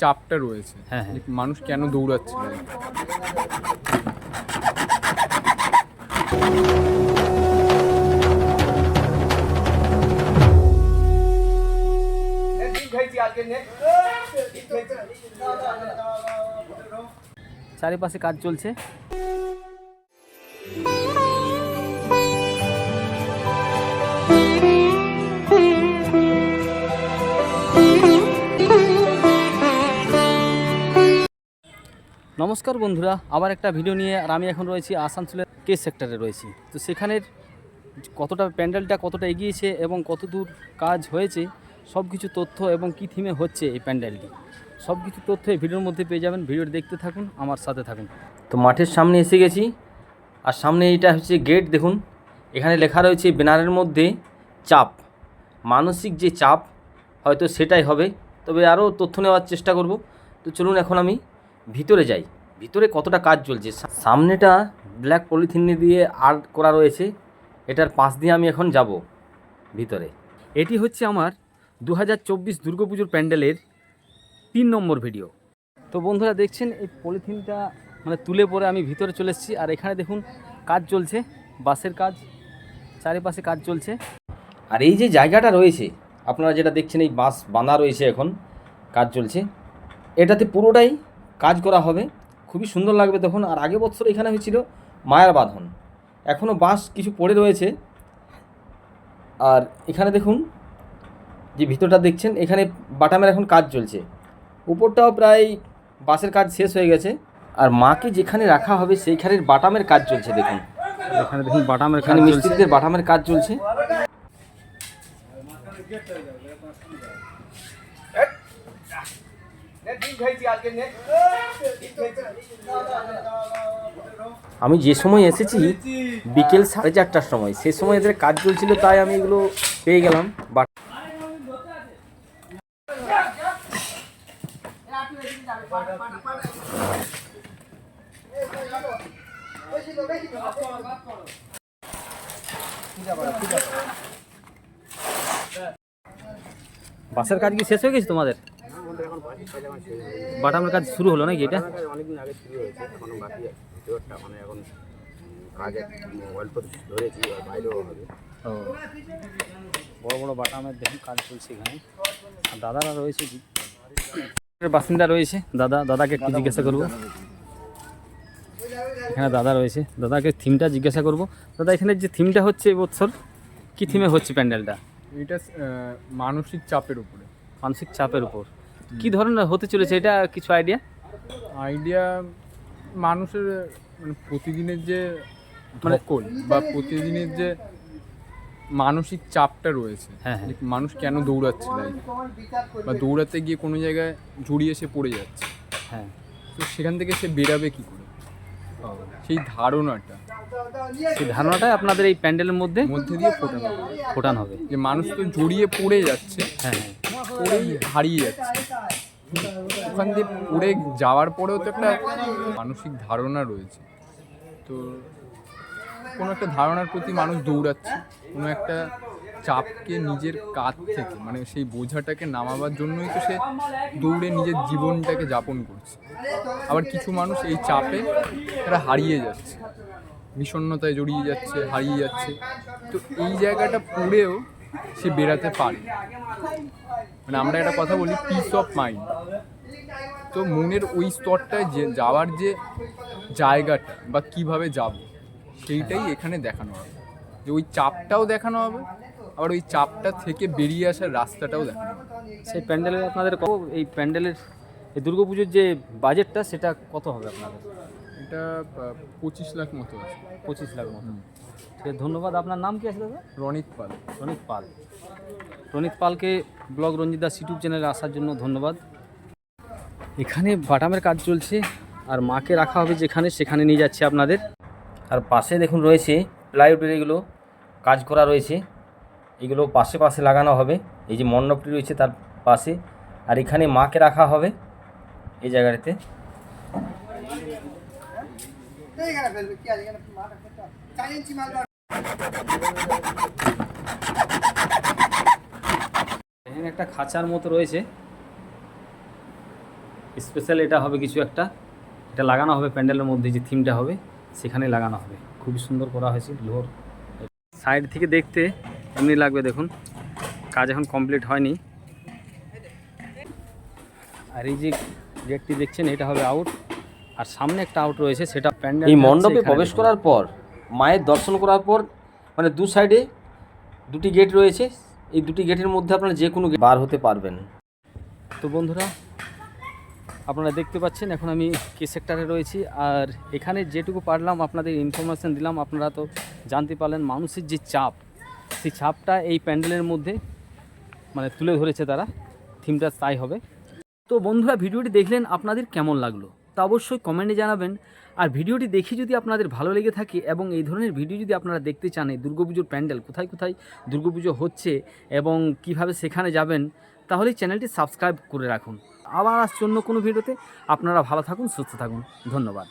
চাপটা রয়েছে। হ্যাঁ, হ্যাঁ। মানুষ কেন দৌড়াচ্ছে? চারিপাশে কাজ চলছে। নমস্কার বন্ধুরা, আবার একটা ভিডিও নিয়ে আর আমি এখন রয়েছি আসানসোলের কে সেক্টরে রয়েছি। তো সেখানের কতটা প্যান্ডেলটা কতটা এগিয়েছে এবং কত দূর কাজ হয়েছে সব কিছু তথ্য এবং কী থিমে হচ্ছে এই প্যান্ডেলটি। সব কিছু তথ্য এই ভিডিওর মধ্যে পেয়ে যাবেন ভিডিওটি দেখতে থাকুন, আমার সাথে থাকুন। তো মাঠের সামনে এসে গেছি, আর সামনে এটা হচ্ছে গেট দেখুন, এখানে লেখা রয়েছে ব্যানারের মধ্যে চাপ। মানসিক যে চাপ, হয়তো সেটাই হবে, তবে আরও তথ্য নেওয়ার চেষ্টা করব। তো চলুন এখন আমি ভিতরে যাই। ভিতরে কতটা কাজ চলছে? সামনেটা ব্ল্যাক পলিথিন দিয়ে আর্ট করা রয়েছে। এটার পাশ দিয়ে আমি এখন যাব ভিতরে। এটি হচ্ছে আমার দু হাজার চব্বিশ দুর্গাপুজোর প্যান্ডেলের তিন নম্বর ভিডিও তো বন্ধুরা, দেখছেন, এই পলিথিনটা মানে তুলে পরে আমি ভিতরে চলে এসেছি। আর এখানে দেখুন, কাজ চলছে, বাসের কাজ, চারিপাশে কাজ চলছে। আর এই যে জায়গাটা রয়েছে, আপনারা যেটা দেখছেন, এই বাস বাঁধা রয়েছে এখন, কাজ চলছে। এটাতে পুরোটাই কাজ করা হবে। খুবই সুন্দর লাগবে তখন আর আগে বছর এখানে হয়েছিল মায়ার বাঁধন এখনও বাঁশ কিছু পড়ে রয়েছে আর এখানে দেখুন যে ভিতরটা দেখছেন এখানে বাটামের এখন কাজ চলছে উপরটাও প্রায় বাসের কাজ শেষ হয়ে গেছে আর মাকে যেখানে রাখা হবে সেইখানের বাটামের কাজ চলছে দেখুন এখানে দেখুন বাটামের এখানে মিস্ত্রিদের বাটামের কাজ চলছে আমি যে সময় এসেছি বিকেল সাড়ে চারটার সময়, সে সময় এদের কাজ চলছিল, তাই আমি এগুলো পেয়ে গেলাম। বাসের কাজ কি শেষ হয়ে গেছে তোমাদের? বাটামের কাজ শুরু হলো নাকি এটা? অনেকদিন আগে শুরু হয়েছে এখনও বাকি ভিতরটা মানে এখন কাজ অল্প ধরেছি আর বাইরেও হবে। ও। বড় বড় বাটামের দেখুন কাজ চলছে এখানে। আর দাদারা রয়েছে কি? বাসিন্দা রয়েছে দাদা দাদাকে একটু জিজ্ঞাসা করব। এখানে দাদা রয়েছে দাদাকে থিমটা জিজ্ঞাসা করব। দাদা এখানে যে থিমটা হচ্ছে এবছর কি থিমে হচ্ছে প্যান্ডেলটা? এটা মানসিক চাপের উপরে। মানসিক চাপের উপর। কি ধরনের হতে চলেছে? এটা কিছু আইডিয়া আইডিয়া মানুষের মানে প্রতিদিনের যে মানে- ধকল বা প্রতিদিনের যে মানসিক চাপটা রয়েছে হ্যাঁ, হ্যাঁ। মানুষ কেন দৌড়াচ্ছে বা দৌড়াতে গিয়ে কোনো জায়গায় জড়িয়ে সে পড়ে যাচ্ছে। হ্যাঁ। তো সেখান থেকে সে বেরাবে কি করে? সেই ধারণাটা। সেই ধারণাটাই আপনাদের এই প্যান্ডেলের মধ্যে মধ্যে দিয়ে ফোটানো হবে। ফোটানো হবে। যে মানুষ তো জড়িয়ে পড়ে যাচ্ছে। হ্যাঁ হ্যাঁ। পড়েই হারিয়ে যাচ্ছে। ওখান দিয়ে পড়ে যাওয়ার পরেও তো একটা মানসিক ধারণা রয়েছে। তো কোনো একটা ধারণার প্রতি মানুষ দৌড়াচ্ছে। কোনো একটা চাপকে নিজের কাঁধ থেকে মানে সেই বোঝাটাকে নামাবার জন্যই তো সে দৌড়ে নিজের জীবনটাকে যাপন করছে। আবার কিছু মানুষ এই চাপে তারা হারিয়ে যাচ্ছে। বিষণ্ণতায় জড়িয়ে যাচ্ছে, হারিয়ে যাচ্ছে। তো এই জায়গাটা পড়েও সে বেরাতে পারে। মানে আমরা একটা কথা বলি পিস অফ মাইন্ড তো মনের ওই স্তরটায় যে যাওয়ার যে জায়গাটা বা কীভাবে যাব, সেইটাই এখানে দেখানো হবে। যে ওই চাপটাও দেখানো হবে, আবার ওই চাপটা থেকে বেরিয়ে আসার রাস্তাটাও দেখানো হবে। সেই প্যান্ডেলের আপনাদের এই প্যান্ডেলের এই দুর্গাপুজোর যে বাজেটটা সেটা কত হবে আপনাদের? এটা পঁচিশ লাখ মতো আছে। পঁচিশ লাখ মতো। ঠিক ধন্যবাদ। আপনার নাম কি আছে দাদা? রনিত পাল। রনিত পাল। রনিত পালকে ব্লগ রঞ্জিত দাস ইউটিউব চ্যানেলে আসার জন্য ধন্যবাদ। এখানে বাটামের কাজ চলছে আর মাকে রাখা হবে যেখানে সেখানে নিয়ে যাচ্ছে আপনাদের। আর পাশে দেখুন রয়েছে প্লাইউডের এগুলো কাজ করা রয়েছে। এগুলো পাশে পাশে লাগানো হবে। এই যে মণ্ডপটি রয়েছে তার পাশে। আর এখানে মাকে রাখা হবে এই জায়গাটাতে। এখানে একটা খাঁচার মতো রয়েছে। স্পেশাল এটা হবে কিছু একটা। এটা লাগানো হবে প্যান্ডেলের মধ্যে, যে থিমটা হবে, সেখানে লাগানো হবে। খুবই সুন্দর করা হয়েছে, লোহর। সাইড থেকে দেখতে এমনি লাগবে, দেখুন। কাজ এখন কমপ্লিট হয়নি। আর এই যে গেটটি দেখছেন, এটা হবে আউট। আর সামনে একটা আউট রয়েছে সেটা প্যান্ডেল এই মণ্ডপে প্রবেশ করার পর মায়ের দর্শন করার পর মানে দু সাইডে দুটি গেট রয়েছে। এই দুটি গেটের মধ্যে আপনারা যে কোনো বার হতে পারবেন। তো বন্ধুরা আপনারা দেখতে পাচ্ছেন এখন আমি কে সেক্টরে রয়েছি। আর এখানে যেটুকু পারলাম আপনাদের ইনফরমেশান দিলাম আপনারা তো জানতে পারলেন মানুষের যে চাপ সেই চাপটা এই প্যান্ডেলের মধ্যে মানে তুলে ধরেছে তারা। থিমটা তাই হবে। তো বন্ধুরা ভিডিওটি দেখলেন আপনাদের কেমন লাগল? তা অবশ্যই কমেন্টে জানাবেন। আর ভিডিওটি দেখে যদি আপনাদের ভালো লেগে থাকে এবং এই ধরনের ভিডিও যদি আপনারা দেখতে চান, এই দুর্গাপুজোর প্যান্ডেল কোথায় কোথায় দুর্গাপুজো হচ্ছে এবং কীভাবে সেখানে যাবেন, তাহলে চ্যানেলটি সাবস্ক্রাইব করে রাখুন। আবার আসছে অন্য কোনো ভিডিওতে। আপনারা ভালো থাকুন, সুস্থ থাকুন। ধন্যবাদ।